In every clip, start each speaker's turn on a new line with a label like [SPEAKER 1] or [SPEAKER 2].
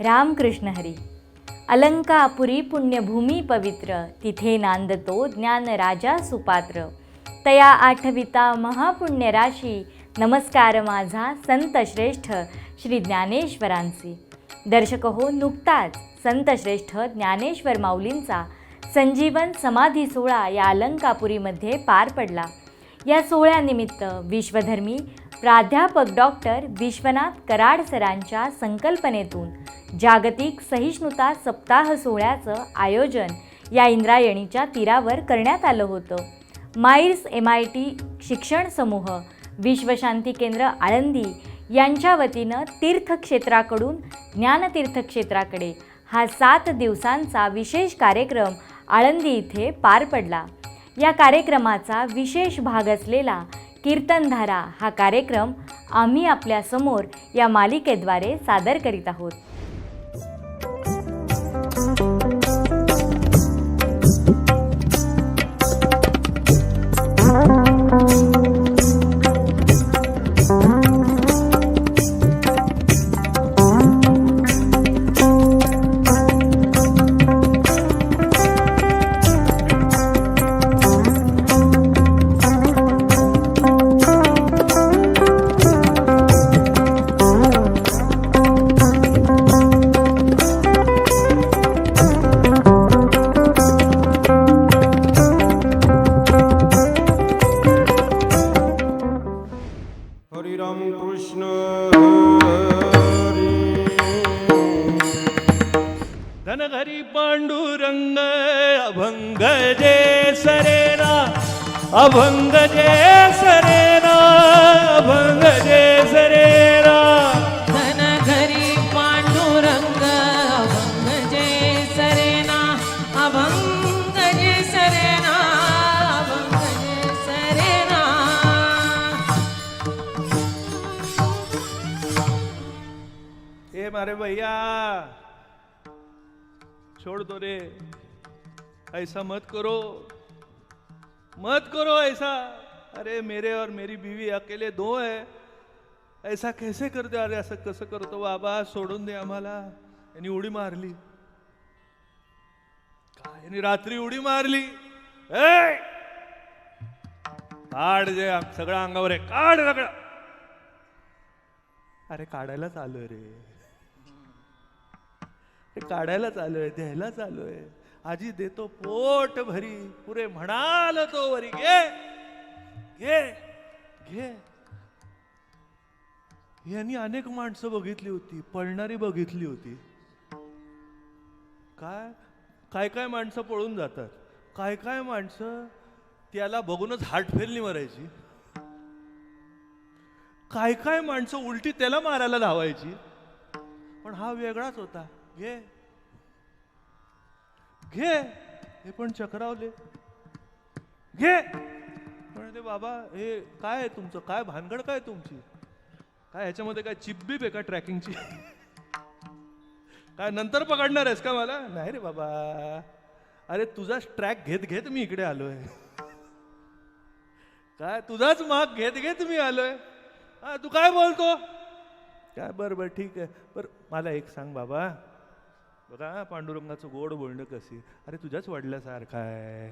[SPEAKER 1] रामकृष्ण हरी। अलंकापुरी पुण्यभूमी पवित्र तिथे नांदतो ज्ञान राजा सुपात्र। तया आठविता महापुण्य राशी नमस्कार माझा संत श्रेष्ठ श्री ज्ञानेश्वरांचे। दर्शक हो नुकताच संत श्रेष्ठ ज्ञानेश्वर माऊलींचा संजीवन समाधी सोहळा या अलंकापुरीमध्ये पार पडला। या सोहळ्यानिमित्त विश्वधर्मी प्राध्यापक डॉक्टर विश्वनाथ कराड सरांच्या संकल्पनेतून जागतिक सहिष्णुता सप्ताह सोहळ्याचं आयोजन या इंद्रायणीच्या तीरावर करण्यात आलं होतं. माईर्स एम आय टी शिक्षण समूह विश्वशांती केंद्र आळंदी यांच्या वतीनं तीर्थक्षेत्राकडून ज्ञानतीर्थक्षेत्राकडे हा सात दिवसांचा विशेष कार्यक्रम आळंदी इथे पार पडला. या कार्यक्रमाचा विशेष भाग असलेला कीर्तनधारा हा कार्यक्रम आम्ही आपल्यासमोर या मालिकेद्वारे सादर करीत आहोत.
[SPEAKER 2] धनघरी पांडुरंग अभंग जे सरेना अभंग जे सरेना अभंग जे सरेना
[SPEAKER 3] धन घरी पांडुरंग अभंग जे सरेना अभंग जे सरेना अभंग जे सरेना
[SPEAKER 2] ए मारे भैया छोड़ दो रे। ऐसा मत करो। मत करो ऐसा। अरे मेरे और मेरी बीवी अकेले दो है। ऐसा कैसे करते अरे असं कसं करतो बाबा सोडून दे आम्हाला। यांनी उडी मारली। काय? यांनी रात्री उडी मारली। ए काढ जे सगळ्या सगळं अंगावर आहे. काढ सगळं. अरे काढायला चालू आहे रे. ते काढायलाच चालू आहे द्यायला चालू आहे आजी देतो पोट भरी पुरे म्हणाल तो वरी घे घे घे. यांनी अनेक माणसं बघितली होती पळणारी बघितली होती. काय काय काय माणसं पळून जातात? काय काय माणसं त्याला बघूनच हार्ट फेलनी मरायची? काय काय माणसं उलटी त्याला मारायला धावायची? पण हा वेगळाच होता. घे. घे. हे पण चक्रावले. घे. पण ते बाबा हे काय आहे तुमचं? काय भानगड काय तुमची? काय ह्याच्यामध्ये काय चिब्बीप आहे का ट्रॅकिंगची काय नंतर पकडणार आहेस का मला? नाही रे बाबा. अरे तुझाच ट्रॅक घेत घेत मी इकडे आलोय. काय? तुझाच माग घेत घेत मी आलोय. हा तू काय बोलतो? काय? बरं बरं ठीक आहे. बरं मला एक सांग बाबा. बघा पांडुरंगाचं गोड बोलणं कशी? अरे तुझ्याच वडिलासारखा आहे.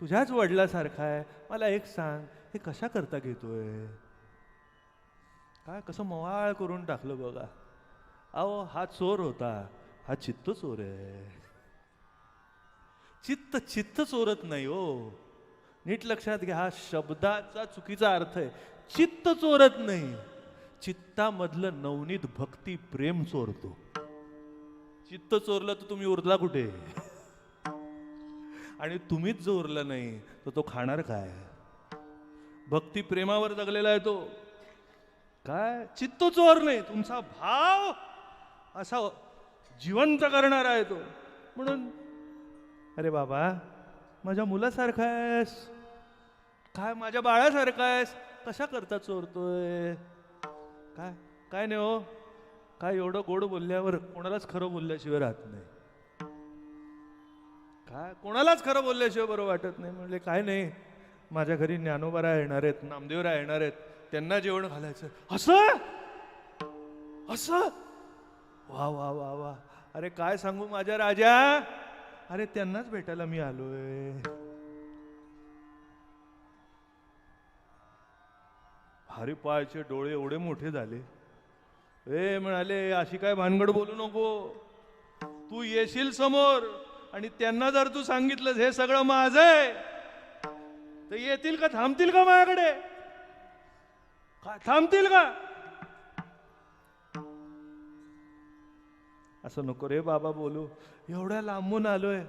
[SPEAKER 2] तुझ्याच वडिलासारखा आहे? मला एक सांग हे कशा करता घेतोय? काय कसं मवाळ करून टाकलं बघा. अहो हा चोर होता. हा चित्त चोर आहे. चित्त चित्त चोरत नाही हो. नीट लक्षात घ्या हा शब्दाचा चुकीचा अर्थ आहे. चित्त चोरत नाही. चित्तामधलं नवनीत भक्ती प्रेम चोरतो. चित्त चोरलं तर तुम्ही उरला कुठे? आणि तुम्हीच जो उरला नाही तर तो खाणार काय? भक्ती प्रेमावर जगलेला आहे तो. काय? चित्त चोर नाही तुमचा भाव असा जिवंत करणारा आहे तो. म्हणून अरे बाबा माझ्या मुलासारखा आहेस. काय माझ्या बाळासारखा आहेस? कशा करता चोरतोय? काय काय नाही हो. काय एवढं गोड बोलल्यावर कोणालाच खरं बोलल्याशिवाय राहत नाही. काय? कोणालाच खरं बोलल्याशिवाय बरं वाटत नाही. म्हणजे काय नाही. माझ्या घरी ज्ञानोबारा येणार आहेत नामदेवरा येणार आहेत. त्यांना जेवण घालायचं. असं? असं? वा वा वा वा. अरे काय सांगू माझ्या राजा? अरे त्यांनाच भेटायला मी आलोय. हरिपाळचे डोळे एवढे मोठे झाले. ए म्हणाले अशी काय भानगड बोलू नको. तू येशील समोर आणि त्यांना जर तू सांगितलं हे सगळं माझं आहे तर येतील का थांबतील का माझ्याकडे? थांबतील का? असं नको रे बाबा बोलू. एवढ्या लांबून आलोय.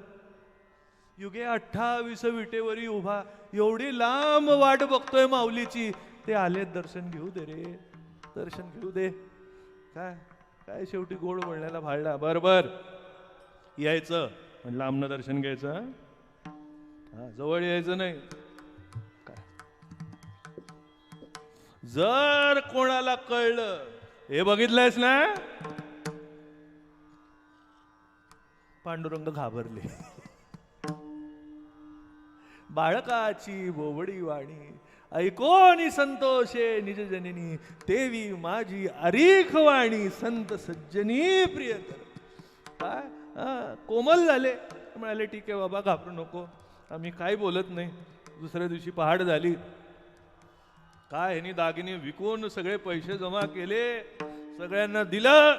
[SPEAKER 2] युगे अठ्ठावीस विटेवरी उभा. एवढी लांब वाट बघतोय माऊलीची. ते आले दर्शन घेऊ दे रे. दर्शन घेऊ दे. काय? काय शेवटी गोड बोलण्याला भाळला बर बर यायचं. पण लांबनं दर्शन घ्यायचं हं? हा जवळ यायचं नाही. काय? जर कोणाला कळलं हे बघितलंयस ना? पांडुरंग घाबरले. बाळकाची बोबडी वाणी ऐकोनी संतोषे निज जननी देवी माझी अरीख वाणी संत सज्जनी प्रियकर. काय? हा, कोमल झाले. म्हणाले ठीक आहे बाबा घाबरू नको. आम्ही काय बोलत नाही. दुसऱ्या दिवशी पहाट झाली. काय ह्यानी दागिने विकून सगळे पैसे जमा केले. सगळ्यांना दिलं.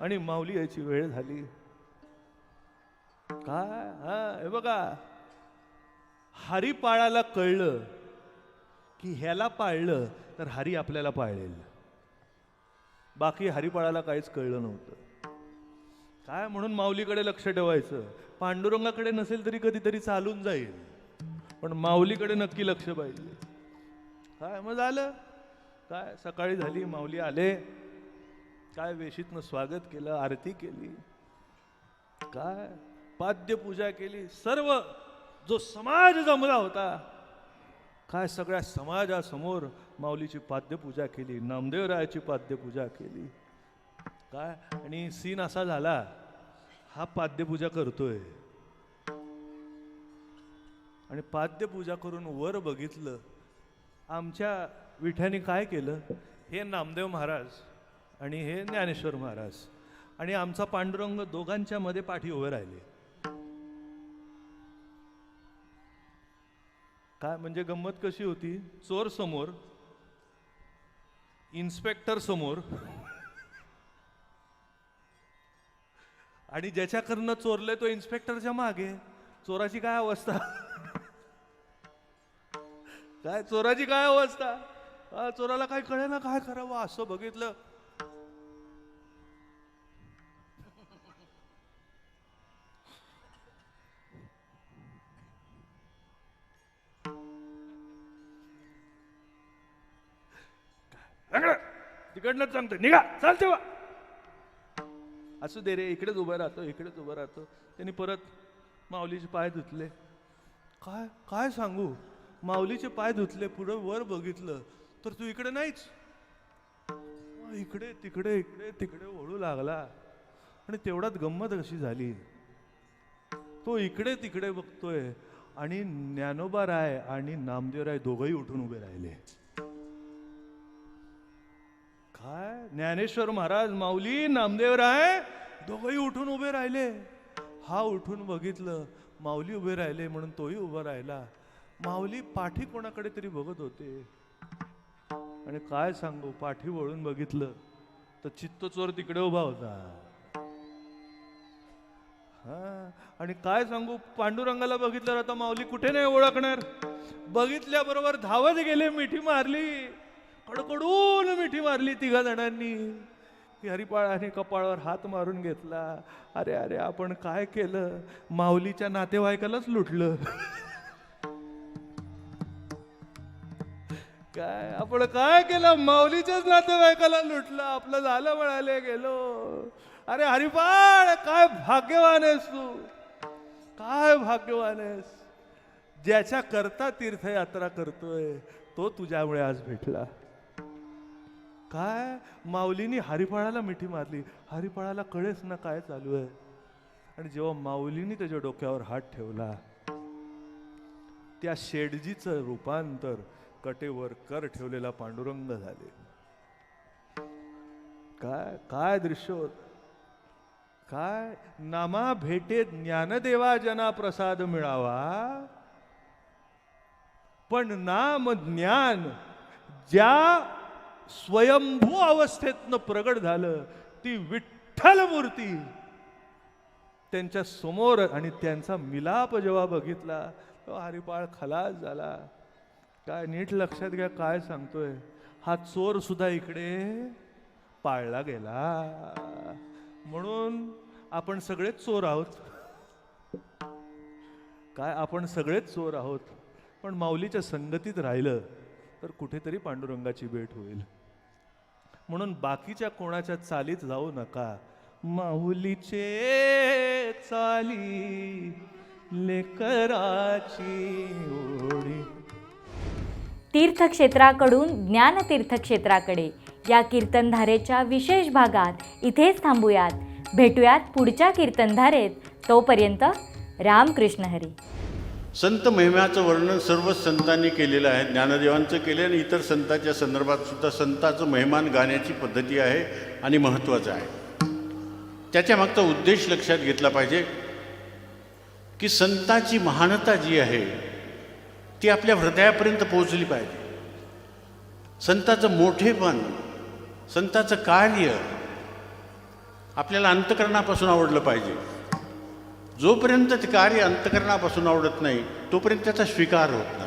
[SPEAKER 2] आणि माऊली यायची वेळ झाली. काय? हा हे बघा. हरिपाळाला कळलं की ह्याला पाळलं तर हरी आपल्याला पाळेल. बाकी हरिपाळाला काहीच कळलं नव्हतं. काय म्हणून माऊलीकडे लक्ष ठेवायचं? पांडुरंगाकडे नसेल तरी कधीतरी चालून जाईल. पण माऊलीकडे नक्की लक्ष पाहिजे. काय मग झालं? काय सकाळी झाली माऊली आले. काय वेशीतनं स्वागत केलं आरती केली. काय पाद्यपूजा केली. सर्व जो समाज जमला होता काय सगळ्या समाजासमोर माऊलीची पाद्यपूजा केली नामदेवरायाची पाद्यपूजा केली. काय? आणि सीन असा झाला हा पाद्यपूजा करतोय. आणि पाद्यपूजा करून वर बघितलं आमच्या विठ्याने काय केलं? हे नामदेव महाराज आणि हे ज्ञानेश्वर महाराज आणि आमचा पांडुरंग दोघांच्या मध्ये पाठी उभे राहिले. काय म्हणजे गंमत कशी होती? चोर समोर इन्स्पेक्टर समोर आणि ज्याच्याकडनं चोरलंय तो इन्स्पेक्टरच्या मागे. चोराची काय अवस्था? काय? चोराची काय अवस्था? चोराला काय कळेना? काय करावं? असं बघितलं. रगडं. तिकडनंच सांगतो निघा. चाल तेव्हा. असू दे रे इकडेच उभं राहतो इकडेच उभं राहतो. त्यांनी परत माऊलीचे पाय धुतले. काय काय सांगू? माऊलीचे पाय धुतले पुढं वर बघितलं तर तू इकडे नाहीच. इकडे तिकडे इकडे तिकडे ओढू लागला. आणि तेवढ्यात गंमत कशी झाली. तो इकडे तिकडे बघतोय. आणि ज्ञानोबा राय आणि नामदेव राय दोघंही उठून उभे राहिले. काय? ज्ञानेश्वर महाराज माऊली नामदेव राय दोघंही उठून उभे राहिले. हा उठून बघितलं माऊली उभे राहिले म्हणून तोही उभा राहिला. माऊली पाठी कोणाकडे तरी बघत होते. आणि काय सांगू पाठी वळून बघितलं तर चित्तचोर तिकडे उभा होता. हा आणि काय सांगू पांडुरंगाला बघितलं आता माऊली कुठे नाही ओळखणार. बघितल्याबरोबर धावत गेले मिठी मारली. कडकडून मिठी मारली तिघा जणांनी. हरिपाळाने कपाळावर हात मारून घेतला. अरे अरे आपण काय केलं? माऊलीच्या नातेवाईकालाच लुटलं. काय आपण काय केलं? माऊलीच्याच नातेवाईकाला लुटलं. आपलं झालं म्हणाले गेलो. अरे हरिपाळ काय भाग्यवान आहेस तू? काय भाग्यवान आहेस? ज्याच्या करता तीर्थयात्रा करतोय तो तुझ्यामुळे आज भेटला. काय? माऊलीनी हरिफळाला मिठी मारली. हरिफळाला कळेच ना काय चालू आहे? आणि जेव्हा माऊलीनी त्याच्या डोक्यावर हात ठेवला त्या शेडजीचं रूपांतर कटेवर कर ठेवलेला पांडुरंग झाले. काय काय दृश्य होत? काय? नामा भेटे ज्ञानदेवा जना प्रसाद मिळावा. पण नाम ज्ञान ज्या स्वयंभू अवस्थेतनं प्रगट झालं ती विठ्ठल मूर्ती. त्यांच्यासमोर आणि त्यांचा मिलाप जेव्हा बघितला तेव्हा हरिपाळ खलास झाला. काय नीट लक्षात घ्या काय सांगतोय. हा चोर सुद्धा इकडे पाळला गेला. म्हणून आपण सगळेच चोर आहोत. काय आपण सगळेच चोर आहोत. पण माऊलीच्या संगतीत राहिलं तर कुठेतरी पांडुरंगाची भेट होईल. म्हणून बाकीच्या कोणाच्या चालीत जाऊ नका. माऊलीचे चाली लेकराची ओढी.
[SPEAKER 1] तीर्थक्षेत्राकडून ज्ञानतीर्थक्षेत्राकडे या कीर्तनधारेच्या विशेष भागात इथेच थांबूयात. भेटूयात पुढच्या कीर्तनधारेत. तोपर्यंत रामकृष्ण हरी.
[SPEAKER 4] संत महिम्याचं वर्णन सर्व संतांनी केलेलं आहे ज्ञानदेवांचं केलं आणि इतर संतांच्या संदर्भात सुद्धा संतांचं महिमान गाण्याची पद्धती आहे आणि महत्त्वाचं आहे. त्याच्या मागचा उद्देश लक्षात घेतला पाहिजे की संतांची महानता जी आहे ती आपल्या हृदयापर्यंत पोहोचली पाहिजे. संताचं मोठेपण संताचं कार्य आपल्याला अंतकरणापासून आवडलं पाहिजे. जोपर्यंत ते कार्य अंतकरणापासून आवडत नाही तोपर्यंत त्याचा स्वीकार होतो